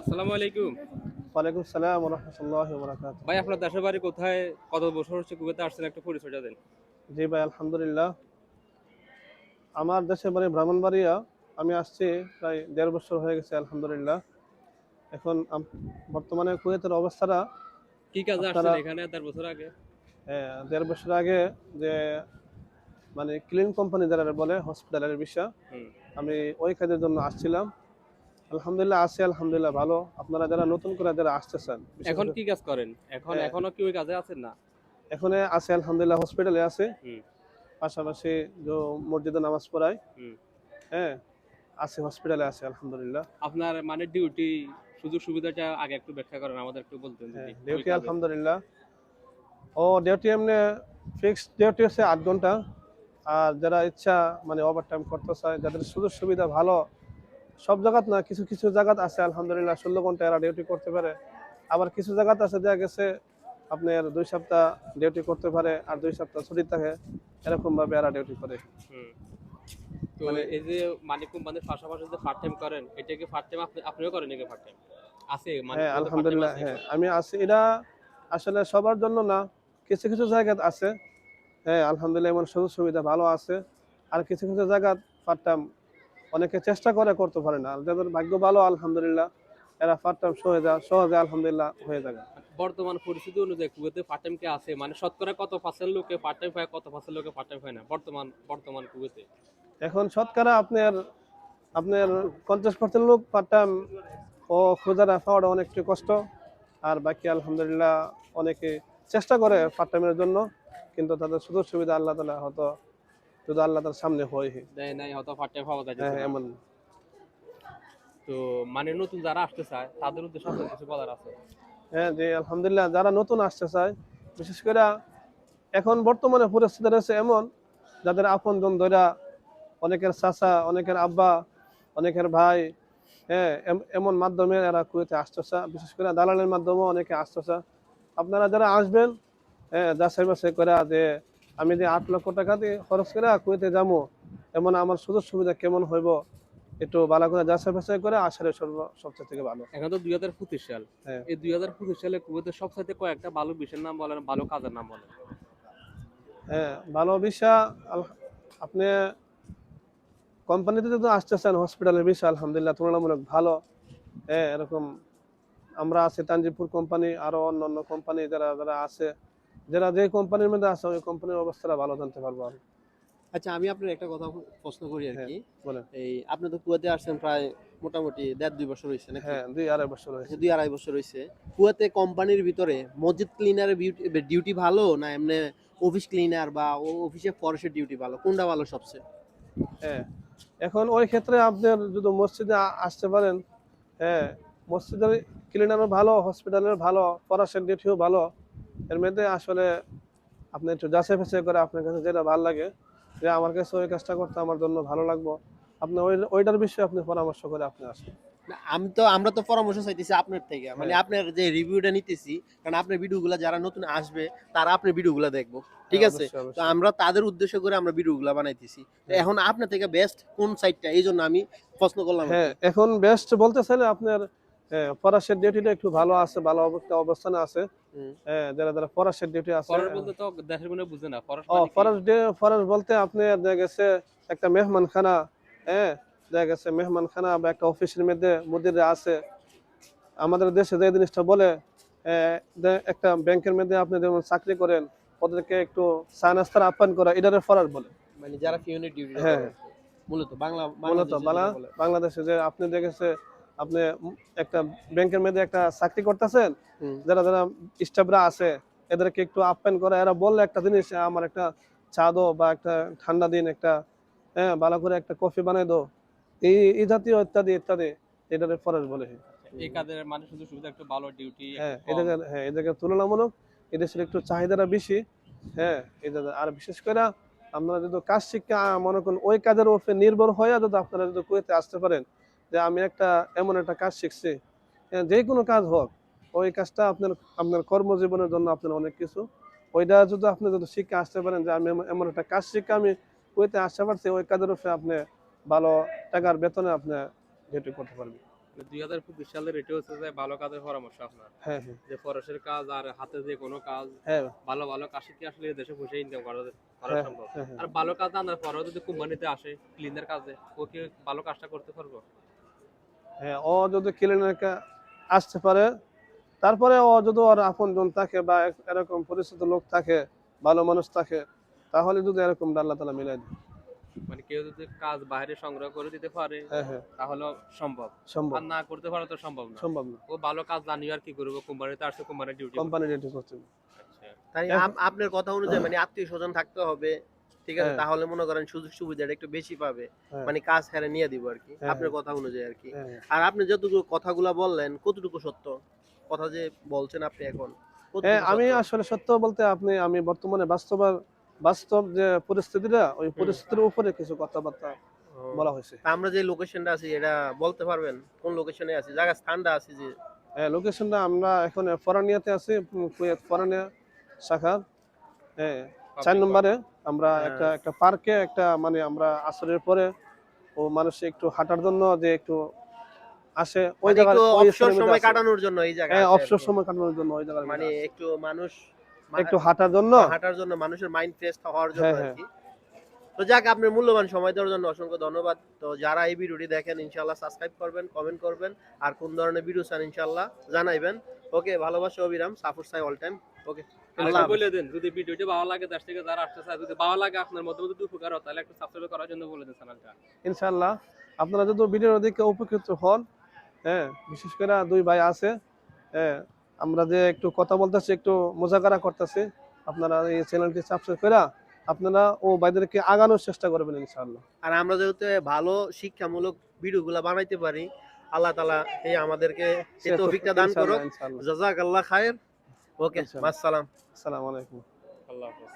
আসসালামু আলাইকুম। ওয়ালাইকুম সালাম রহমতুল্লাহ বরাকাত ভাই আপনার দেশের বাড়ি কোথায়? কত বছর হচ্ছে কুয়েতে আসছেন? একটা পরিচয়টা দেন। জি ভাই আলহামদুলিল্লাহ। আমার দেশে বাড়ি ব্রাহ্মণবাড়িয়া। আমি আসছি প্রায় দেড় বছর হয়ে গেছে আলহামদুলিল্লাহ। এখন বর্তমানে কুয়েতের অবস্থাটা কি কাজে আসছেন এখানে দেড় বছর আগে? আহ, দেড় বছর আগে যে মানে ক্লিন কোম্পানি যারা বলে হসপিটালের বিষয় আমি ওই কাজের জন্য আসছিলাম। আলহামদুলিল্লাহ আছি আলহামদুলিল্লাহ ভালো। আপনারা যারা নতুন করে যারা আসতেছেন এখন কি কাজ করেন? এখন হ্যাঁ। এখনও কি ওই কাজে আছেন না? এখানে আছে আলহামদুলিল্লাহ হসপিটালে আছে। পাশাপাশি যে মসজিদে নামাজ পড়াই। হ্যাঁ আছে হসপিটালে আছে আলহামদুলিল্লাহ। আপনার মানে ডিউটি সুযোগ সুবিধাটা আগে একটু ব্যাখ্যা করেন আমাদের একটু বলতেন হ্যাঁ ডিউটি আলহামদুলিল্লাহ। ও ডিউটি এমনি ফিক্সড ডিউটি হচ্ছে আট ঘণ্টা। আর যারা ইচ্ছা মানে ওভার টাইম করতে চায় যাদের সুযোগ সুবিধা ভালো সব জায়গাত না কিছু কিছু জায়গাত আছে আলহামদুলিল্লাহ ষোলো ঘণ্টা এরা ডিউটি করতে পারে। আবার কিছু জায়গাত আছে দেখা গেছে আপনার দুই সপ্তাহ ডিউটি করতে পারে আর দুই সপ্তাহ ছুটি থাকে এরকম ভাবে এরা ডিউটি করে। মানে- এই যে মানিক কোম্পানির পাশাপাশি যে পার্ট টাইম করেন এটা কি পার্ট টাইম আপনি আপনিও করেন নাকি পার্ট টাইম আছে মানিক হ্যাঁ আলহামদুলিল্লাহ হ্যাঁ আমি আছি এটা আসলে সবার জন্য না কিছু কিছু আছে। হ্যাঁ আলহামদুলিল্লাহ এমন সুযোগ সুবিধা ভালো আছে। আর কিছু কিছু জায়গাত পারতাম অনেকে চেষ্টা করে করতে পারে না। যাদের ভাগ্য ভালো আলহামদুলিল্লাহ এরা পারতাম সহজে সহজে আলহামদুলিল্লাহ হয়ে যাবে। বর্তমান পরিস্থিতি অনুযায়ী কুয়েতে পার্ট টাইম কে আছে? মানে শতকরা কত পার্সেন্ট লোকে পার্ট টাইম পায় কত পার্সেন্ট লোকে পার্ট টাইম পায় না? বর্তমান বর্তমান কুয়েতে। এখন শতকরা আপনার আপনার পঞ্চাশ পার্সেন্ট লোক পার্ট টাইম ও খোঁজাটা পাওয়াটা অনেকটা কষ্ট। আর বাকি আলহামদুলিল্লাহ অনেকে চেষ্টা করে পার্ট টাইমের জন্য কিন্তু তাদের সুযোগ সুবিধা আল্লাহ তালা হয়তো যদি আল্লাহ তার সামনে হয় দেয় নাই হয়তো পার্ট পাওয়া যায় হ্যাঁ এমন। তো মানে নতুন যারা আসতে চায় তাদের উদ্দেশ্যে কিছু বলার আছে? হ্যাঁ যে আলহামদুলিল্লাহ যারা নতুন আসতে চায় বিশেষ করে এখন বর্তমানে পরিস্থিতি রয়েছে এমন যাদের আপন জন ধরা অনেকের চাচা অনেকের আব্বা অনেকের ভাই হ্যাঁ এম- এমন মাধ্যমে এরা কুয়েতে আসতেছে বিশেষ করে দালালের মাধ্যমে অনেকে আসতেছে আপনারা যারা আসবেন হ্যাঁ যাচাই বাছাই করে যে আমি যে আট লক্ষ টাকা দিয়ে খরচ করে কুয়েতে যাব এমন আমার সুযোগ সুবিধা কেমন হইব? একটু ভালো করে যাচাই বাছাই করে আসারে সর্ব সবচেয়ে থেকে ভালো। এখন তো দুই হাজার পঁচিশ সাল। হ্যাঁ। এই দুই হাজার পঁচিশ সালে কুয়েতের সবসাথে কয়েকটা ভালো বিষয়ের নাম বলেন ভালো কাজের নাম বলেন। হ্যাঁ ভালো বিষয় আপনি কোম্পানিতে যদি আসতেছেন হসপিটালের বিষয় আলহামদুলিল্লাহ তুলনামূলক ভালো। হ্যাঁ এরকম আমরা আছি তানজিপুর কোম্পানি আরও অন্য অন্য কোম্পানি যারা যারা আছে। যারা যে কোম্পানির মধ্যে আছে ওই কোম্পানির অবস্থাটা ভালো জানতে পারব আর আচ্ছা আমি আপনার একটা কথা প্রশ্ন করি আর হ্যাঁ, কি বলেন। এই আপনি তো কুয়াতে আসছেন প্রায় মোটামুটি দেড় দুই বছর হয়েছে নাকি? হ্যাঁ দুই আড়াই বছর হয়েছে। দুই আড়াই বছর হয়েছে। কুয়াতে কোম্পানির ভিতরে মসজিদ ক্লিনারের ডিউটি ভালো না এমনি অফিস ক্লিনার বা অফিসে ফরেস্টের ডিউটি ভালো? কোনটা ভালো সবচেয়ে? হ্যাঁ এখন ওই ক্ষেত্রে আপনার যদি মসজিদে আসতে পারেন হ্যাঁ মসজিদের ক্লিনারও ভালো হসপিটালের ভালো ফরাসের ডিউটিও ভালো এর মধ্যে আসলে আপনি একটু যাচাই ফাঁচাই করে আপনার কাছে যেটা ভালো লাগে যে আমার কাছে ওই কাজটা করতে আমার জন্য ভালো লাগবো। আপনি ওই ওইটার বিষয়ে আপনি পরামর্শ করে আপনি আসেন। আমি তো আমরা তো পরামর্শ চাইতেছি আপনার থেকে। মানে হ্যাঁ। আপনার যে রিভিউটা নিতেছি কারণ আপনার ভিডিওগুলো যারা নতুন আসবে তারা আপনার ভিডিওগুলো দেখব। ঠিক হ্যাঁ, আছে? তো আমরা তাদের উদ্দেশ্য করে আমরা ভিডিওগুলো বানাইতেছি। হ্যাঁ। এখন আপনার থেকে বেস্ট কোন সাইডটা এই জন্য আমি প্রশ্ন করলাম হ্যাঁ এখন বেস্ট বলতে চাইলে আপনার হ্যাঁ, ফরাসের ডিউটিটা একটু ভালো আছে ভালো অবস্থা অবস্থানে আছে। হ্যাঁ যারা যারা ফরাসের ডিউটি আছে ফরেস্ট বলতে তো দেশের মনে বুঝে না ফরেস্ট ও ফরাস ফরাস বলতে আপনি গেছে একটা মেহমানখানা হ্যাঁ দেখা গেছে মেহমানখানা বা একটা অফিসের মধ্যে মুদিররা আছে। আমাদের দেশে যে জিনিসটা বলে একটা ব্যাংকের মধ্যে আপনি যেমন চাকরি করেন ওদেরকে একটু চা নাস্তার আপ্যায়ন করা এটারে ফরাস বলে। মানে যারা ডিউটি হ্যাঁ। মূলত বাংলা। বাংলাদেশে যে আপনি দেখেছে আপনি একটা ব্যাংকের মধ্যে একটা চাকরি করতেছেন যারা যারা স্টাফরা আছে এদেরকে একটু আপ্যায়ন করা এরা বললে একটা জিনিস আমার একটা চা দো বা একটা ঠান্ডা দিন একটা হ্যাঁ ভালো করে একটা কফি বানাই দো এই এই জাতীয় ইত্যাদি ইত্যাদি এটারে ফরাস বলে। এই কাজের মানে সুযোগ সুবিধা একটু ভালো ডিউটি হ্যাঁ এটাকে হ্যাঁ এটাকে তুলনামূলক এদেশের একটু চাহিদাটা বেশি হ্যাঁ এটা আর বিশেষ করে আপনারা যদি কাজ শিক্ষা মনে করেন ওই কাজের উপরে নির্ভর হয়ে যদি আপনারা যদি কুয়েতে আসতে পারেন যে আমি একটা এমন একটা কাজ শিখছি। হ্যাঁ, যে কোনো কাজ হোক ওই কাজটা আপনার আপনার কর্মজীবনের জন্য আপনার অনেক কিছু। ওইটা যদি আপনি যদি শিখে আসতে পারেন যে আমি এমন- একটা কাজ শিখে আমি কুয়েতে আসতে পারছি ওই কাজের উপরে আপনি ভালো টাকার বেতনে আপনি ডিউটি করতে পারবেন। দুই হাজার পঁচিশ সালের এটা হচ্ছে যে ভালো কাজের পরামর্শ আপনার। হ্যাঁ হ্যাঁ। যে ফরেস্টের কাজ আর হাতে যে কোনো কাজ হ্যাঁ। ভালো ভালো কাজ কি আসলে দেশে বসে ইনকাম করা করা সম্ভব। আর ভালো কাজ জানার পরেও যদি কোম্পানিতে আসে ক্লিনার কাজে ও কি ভালো কাজটা করতে পারব? হ্যাঁ ও যদি ক্লিনিকে আসতে পারে তারপরে ও যদি ওর আপন জন থাকে বা এরকম পরিচিত লোক থাকে ভালো মানুষ থাকে তাহলে যদি এরকম আল্লাহ তালা মিলাই দেয়। মানে কেউ যদি কাজ বাইরে সংগ্রহ করে দিতে পারে হ্যাঁ হ্যাঁ। তাহলে সম্ভব। সম্ভব। আর না করতে পারে তো সম্ভব না। সম্ভব না। ও ভালো কাজ জানিয়ে আর কি করব কোম্পানিতে আসছে কোম্পানির ডিউটি কোম্পানি করতে তাই আপনার কথা অনুযায়ী মানে আত্মীয় স্বজন থাকতে হবে ঠিক আছে? হ্যাঁ। তাহলে মনে করেন সুযোগ সুবিধাটা একটু বেশি পাবে। হ্যাঁ। মানে কাজ হেরে নিয়ে দিব আর কি। হ্যাঁ, আপনার। কথা অনুযায়ী আর কি। আর আপনি যতটুকু কথাগুলা বললেন কতটুকু সত্য? কথা যে বলছেন আপনি এখন আমি আসলে সত্য বলতে আপনি আমি বর্তমানে বাস্তব বাস্তব যে পরিস্থিতিটা ওই পরিস্থিতির উপরে কিছু কথাবার্তা। বলা হয়েছে। আমরা যে লোকেশনটা আছি এটা বলতে পারবেন? কোন লোকেশনে আছি? জায়গা স্থানটা আছে যে? হ্যাঁ লোকেশনটা আমরা এখন ফরানিয়াতে আছি ফরানিয়া শাখার হ্যাঁ চার নম্বরে আমরা হ্যাঁ। একটা একটা পার্কে একটা মানে আমরা আসরের পরে ও মানুষ একটু হাঁটার জন্য যে একটু আসে ওই মানে জায়গায় অবসর সময় কাটানোর জন্য এই জায়গা হ্যাঁ অবসর সময় কাটানোর জন্য ওই জায়গায় মানে একটু মানুষ একটু হাঁটার জন্য? হাঁটার জন্য মানুষের মাইন্ড ফ্রেশ হওয়ার জন্য হ্যাঁ, আর হ্যাঁ। কি। তো যাক আপনার মূল্যবান সময় দেওয়ার জন্য অসংখ্য ধন্যবাদ। তো যারা এই ভিডিওটি দেখেন ইনশাল্লাহ সাবস্ক্রাইব করবেন কমেন্ট করবেন আর কোন ধরনের ভিডিও চান ইনশাল্লাহ জানাইবেন। ওকে ভালোবাসা অবিরাম সাফর সাই অল টাইম ওকে বলে দেন যদি ভিডিওটি ভালো লাগে দেশ থেকে যারা আসতে চায় যদি ভালো লাগে আপনার মধ্যে যদি উপকার হয় তাহলে একটু সাবস্ক্রাইব করার জন্য বলে দেন চ্যানেলটা ইনশাল্লাহ আপনারা যদি ভিডিও দেখে উপকৃত হন হ্যাঁ বিশেষ করে দুই ভাই আছে হ্যাঁ আমরা যে একটু কথা বলতেছি একটু মোজাকারা করতেছি আপনারা এই চ্যানেলটি সাবস্ক্রাইব করে আপনারা ও ভাইদেরকে আগানোর চেষ্টা করবেন ইনশাল্লাহ আর আমরা যেহেতু ভালো শিক্ষামূলক ভিডিওগুলো বানাইতে পারি আল্লাহ তালা এই আমাদেরকে এই তৌফিকটা দান করুক। জাজাক আল্লাহ খায়ের ওকে আসসালাম আসসালাম। আসসালামু আলাইকুম। আল্লাহ হাফেজ।